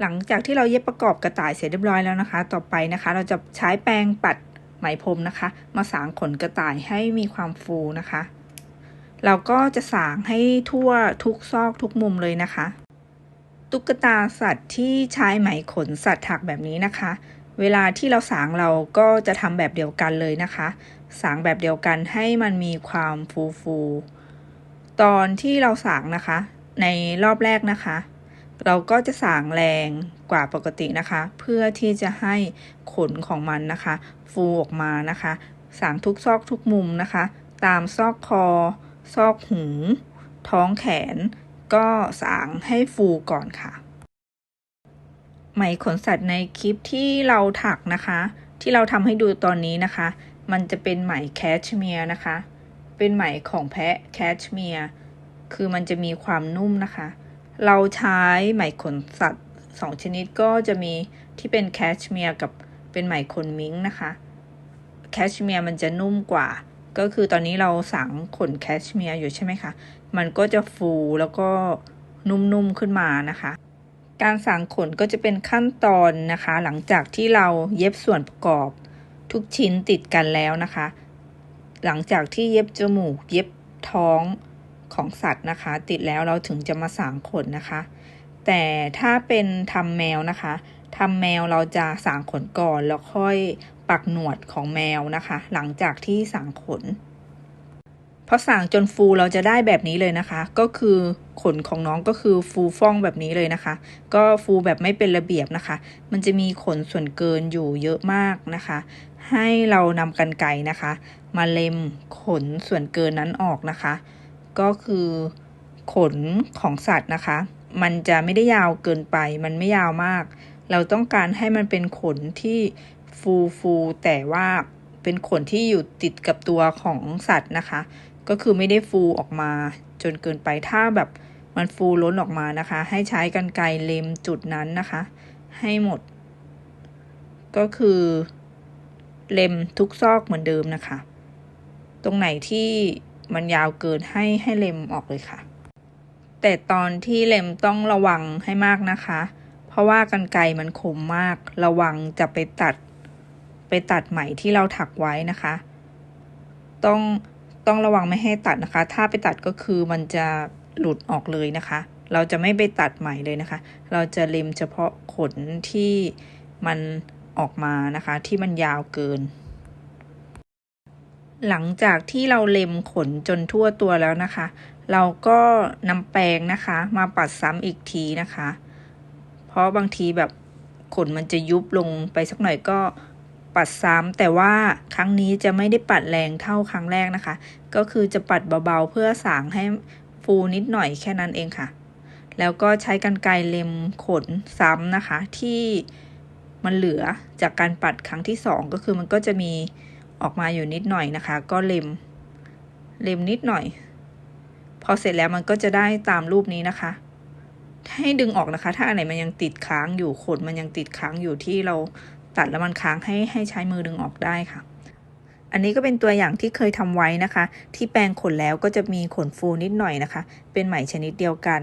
หลังจากที่เราเย็บประกอบกระต่ายเสร็จเรียบร้อยแล้วนะคะ ต่อไปนะคะ เราจะใช้แปรงปัดไหมพรมนะคะ มาสางขนกระต่ายให้มีความฟูนะคะ เราก็จะสางให้ทั่วทุกซอกทุกมุมเลยนะคะ ตุ๊กตาสัตว์ที่ใช้ไหมขนสัตว์ถักแบบนี้นะคะ เวลาที่เราสางเราก็จะทำแบบเดียวกันเลยนะคะ สางแบบเดียวกันให้มันมีความฟูฟูตอนที่เราสางนะคะ ในรอบแรกนะคะ เราก็จะสางแรงกว่าปกตินะคะ เพื่อที่จะให้ขนของมันนะคะ ฟูออกมานะคะ สางทุกซอกทุกมุมนะคะ ตามซอกคอ ซอกหู ท้องแขน ก็สางให้ฟูก่อนค่ะ ไหมขนสัตว์ในคลิปที่เราถักนะคะ ที่เราทำให้ดูตอนนี้นะคะ มันจะเป็นไหมแคชเมียร์นะคะ เป็นไหมของแพะแคชเมียร์คือมันจะมีความนุ่มนะคะ เราใช้ไหมขนสัตว์สองชนิดก็จะมีที่เป็นแคชเมียร์กับเป็นไหมขนมิงนะคะแคชเมียร์มันจะนุ่มกว่า ก็คือตอนนี้เราสังขนแคชเมียร์อยู่ใช่ไหมคะ มันก็จะฟูแล้วก็นุ่มๆขึ้นมานะคะ การสางขนก็จะเป็นขั้นตอนนะคะ หลังจากที่เราเย็บส่วนประกอบ ทุกชิ้นติดกันแล้วนะคะ หลังจากที่เย็บจมูก เย็บท้อง ของสัตว์นะคะ ติดแล้วเราถึงจะมาสางขนนะคะ แต่ถ้าเป็นทำแมวนะคะทำแมวเราจะสางขนก่อนแล้วค่อยปักหนวดของแมวนะคะ หลังจากที่สางขนพอสางจนฟูเราจะได้แบบนี้เลยนะคะ ก็คือขนของน้องก็คือฟูฟ่องแบบนี้เลยนะคะ ก็ฟูแบบไม่เป็นระเบียบนะคะ มันจะมีขนส่วนเกินอยู่เยอะมากนะคะ ให้เรานำกันไกรนะคะ มาเล็มขนส่วนเกินนั้นออกนะคะ ก็คือขนของสัตว์นะคะ มันจะไม่ได้ยาวเกินไป มันไม่ยาวมาก เราต้องการให้มันเป็นขนที่ฟูฟูแต่ว่าเป็นขนที่อยู่ติดกับตัวของสัตว์นะคะ ก็คือไม่ได้ฟูออกมาจนเกินไปถ้าแบบมันฟูล้นออกมานะคะ ให้ใช้กันไกรเล็มจุดนั้นนะคะ ให้หมด ก็คือเล็มทุกซอกเหมือนเดิมนะคะ ตรงไหนที่ มันยาวเกินให้ให้เล็มออกเลยค่ะ แต่ตอนที่เล็มต้องระวังให้มากนะคะ เพราะว่ากันไกมันคมมาก ระวังจะไปตัด ไปตัดไหมที่เราถักไว้นะคะ ต้องต้องระวังไม่ให้ตัดนะคะ ถ้าไปตัดก็คือมันจะหลุดออกเลยนะคะ เราจะไม่ไปตัดไหมเลยนะคะ เราจะเล็มเฉพาะขนที่มันออกมานะคะ ที่มันยาวเกิน หลังจากที่เราเล็มขนจนทั่วตัวแล้วนะคะ เราก็นำแปรงนะคะ มาปัดซ้ำอีกทีนะคะ เพราะบางทีแบบขนมันจะยุบลงไปสักหน่อยก็ปัดซ้ำแต่ว่าครั้งนี้จะไม่ได้ปัดแรงเท่าครั้งแรกนะคะ ก็คือจะปัดเบาๆเพื่อสางให้ฟูนิดหน่อยแค่นั้นเองค่ะ แล้วก็ใช้กันไกรเล็มขนซ้ำนะคะ ที่มันเหลือจากการปัดครั้งที่สองก็คือมันก็จะมี ออกมาอยู่นิดหน่อยนะคะ ก็เล็ม เล็มนิดหน่อย พอเสร็จแล้วมันก็จะได้ตามรูปนี้นะคะ ให้ดึงออกนะคะ ถ้าอันไหนมันยังติดค้างอยู่ขนมันยังติดค้างอยู่ที่เราตัดแล้วมันค้างให้ให้ใช้มือดึงออกได้ค่ะ อันนี้ก็เป็นตัวอย่างที่เคยทำไว้นะคะ ที่แปรงขนแล้วก็จะมีขนฟูนิดหน่อยนะคะ เป็นไหมชนิดเดียวกัน